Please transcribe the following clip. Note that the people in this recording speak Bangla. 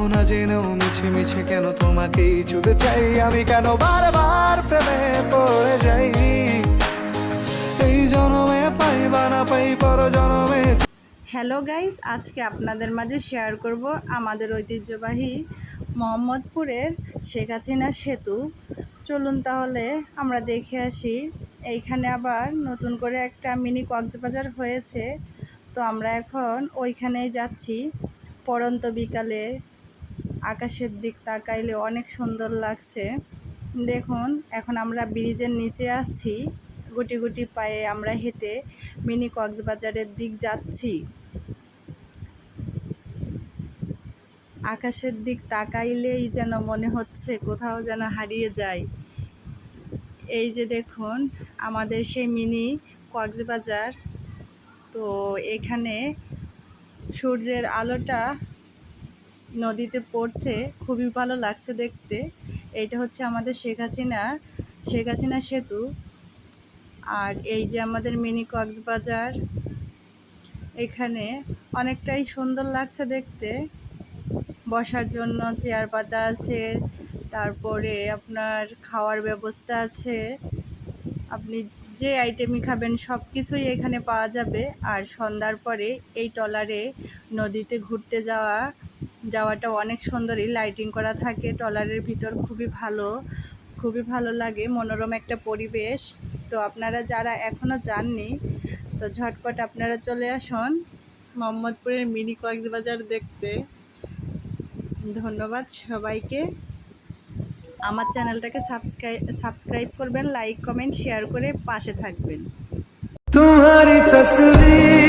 পাবো না জেনেও মিছে মিছে কেন তোমাকেই ছুতে চাই? আমি কেন বারবার প্রেমে পড়ে যাই? এই জনমে পাই না পাই পর জনমে হ্যালো গাইস আজকে আপনাদের মাঝে শেয়ার করব আমাদের ঐতিহ্যবাহী মোহাম্মদপুরের শেখ হাসিনা সেতু। চলুন তাহলে আমরা দেখে আসি। এইখানে আবার নতুন করে একটা মিনি কক্সবাজার হয়েছে। তো আমরা এখন ওইখানেই যাচ্ছি, পরন্ত বিকালে। আকাশের দিক তাকাইলে অনেক সুন্দর লাগছে। দেখুন, এখন আমরা ব্রিজের নিচে আসছি। গুটি গুটি পায়ে আমরা হেঁটে মিনি কক্সবাজারের দিক যাচ্ছি। আকাশের দিক তাকাইলেই যেন মনে হচ্ছে কোথাও যেন হারিয়ে যায়। এই যে দেখুন, আমাদের সেই মিনি কক্সবাজার। তো এখানে সূর্যের আলোটা নদীতে পড়ছে, খুবই ভালো লাগছে দেখতে। এইটা হচ্ছে আমাদের শেখ হাসিনা শেখ হাসিনা সেতু। আর এই যে আমাদের মিনি কক্সবাজার, এখানে অনেকটাই সুন্দর লাগছে দেখতে। বসার জন্য চেয়ার পাতা আছে, তারপরে আপনার খাওয়ার ব্যবস্থা আছে। আপনি যে আইটেমই খাবেন সব কিছুই এখানে পাওয়া যাবে। আর সন্ধ্যার পরে এই ট্রলারে নদীতে ঘুরতে যাওয়া যাওয়াটা অনেক সুন্দরই। লাইটিং করা থাকে, ট্রলারের ভিতর খুবই ভালো খুবই ভালো লাগে, মনোরম একটা পরিবেশ। তো আপনারা যারা এখনও যাননি, তো ঝটপট আপনারা চলে আসুন মোহাম্মদপুরের মিনি কক্সবাজার দেখতে। ধন্যবাদ সবাইকে। আমার চ্যানেলটাকে সাবস্ক্রাইব সাবস্ক্রাইব করবেন লাইক কমেন্ট শেয়ার করে পাশে থাকবেন। তোমার তসবির